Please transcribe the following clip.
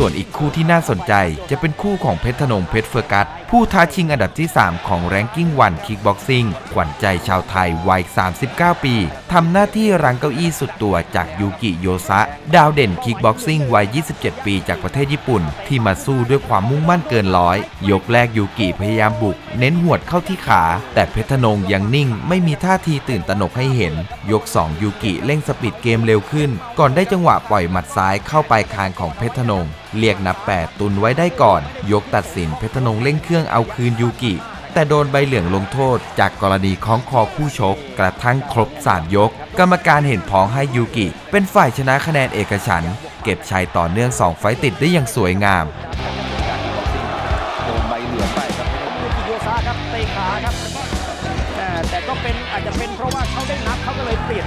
ส่วนอีกคู่ที่น่าสนใจ จะเป็นคู่ของเพชรธนงเพชรเฟอร์กัสผู้ท้าชิงอันดับที่ 3 ของแรงกิ้งวันคิกบ็อกซิ่งขวัญใจชาวไทยวัย 39 ปีทำหน้าที่รังเก้าอี้สุดตัวจากยูกิโยซะ ดาวเด่นคิกบ็อกซิ่งวัย 27 ปีจากประเทศญี่ปุ่น ที่มาสู้ด้วยความมุ่งมั่นเกินร้อย ยกแรกยูกิพยายามบุก เน้นหวดเข้าที่ขา แต่เพชรธนงยังนิ่ง ไม่มีท่าทีตื่นตระหนกให้เห็น ยก 2 ยูกิเร่งสปีดเกมเร็วขึ้น ก่อนได้จังหวะปล่อยหมัดซ้ายเข้าไปคางของเพชรธนงเรียกนับ 8 ตุนไว้ได้ก่อน ยกตัดสินเพชรธนงเร่งเครื่องเอาคืนยูกิ แต่โดนใบเหลืองลงโทษ จากกรณีคล้องคอคู่ชก กระทั่งครบ 3 ยก กรรมการเห็นพ้องให้ยูกิ เป็นฝ่ายชนะคะแนนเอกฉันเก็บชัยต่อเนื่อง 2 ไฟต์ติดได้อย่างสวยงามโดนใบเหลืองไปครับลูกิโยซาครับเตะขาครับแต่ก็เป็นอาจจะเป็นเพราะว่าเขาได้นับเขาก็เลยเปลี่ยน